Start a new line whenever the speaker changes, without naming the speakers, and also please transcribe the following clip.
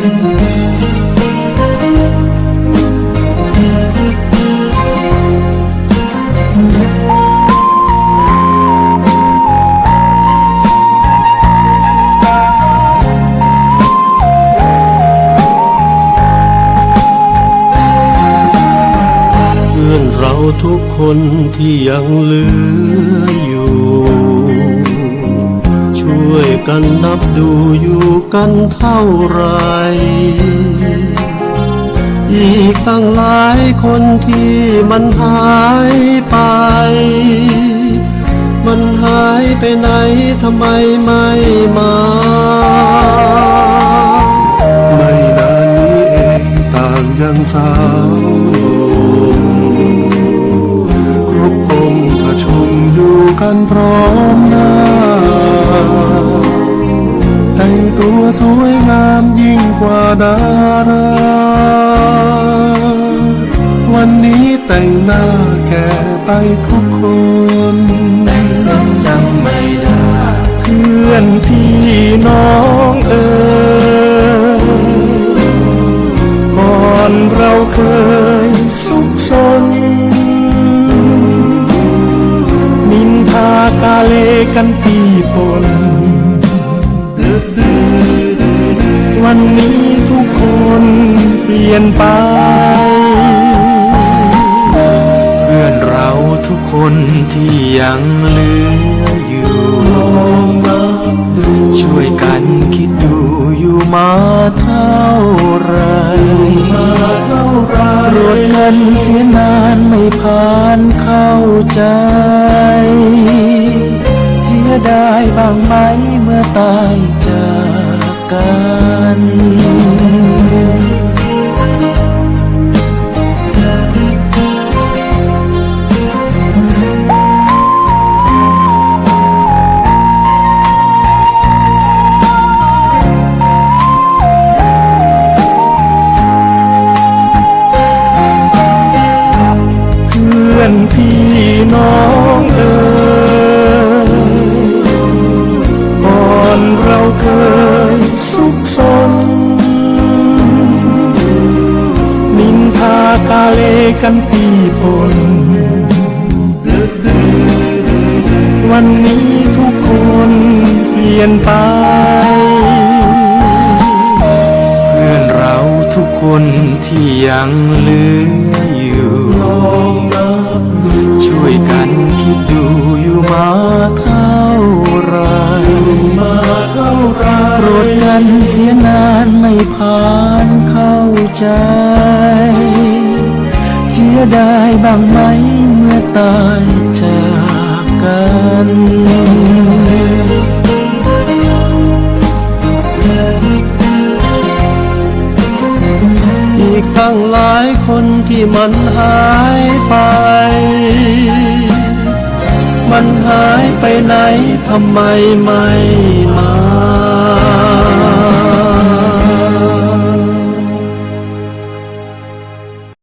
เพื่อนเราทุกคนที่ยังเหลืออยู่ วยกันนับดูอยู่กันเท่าไรอีกตั้งหลายคนที่มันหายไป มันหายไปไหนทำไมไม่มา
ไม่นานนี้เองต่างยังสาวครบองค์ประชุมอยู่กันพร้อม สวยงามยิ่งกว่าดารา วันนี้แต่งหน้าแก่ไปทุกคน
แต่งซ้ำจำไม่ได้
เพื่อนพี่น้องเอ๋ยก่อนเราเคยสุขสน นินทากาเลกันปีปน วันนี้ทุกคนเปลี่ยนไป
เพื่อนเราทุกคนที่ยังเหลืออยู่ช่วยกันคิดดูอยู่มาเท่าไรรวดกันเสียนานไม่ผ่านเข้าใจ เสียดายบางไหมเมื่อตายจาก กั
กันปีปนวันนี้ทุกคนเปลี่ยนไป
เพื่อนเราทุกคนที่ยังเหลืออยู่ช่วยกันคิดดูอยู่มาเท่าไหรโปรดกันเสียนานไม่ผ่านเข้าใจ เสียดายบ้างไหมเมื่อตายจากกัน
อีกตั้งหลายคนที่มันหายไป มันหายไปไหนทำไมไม่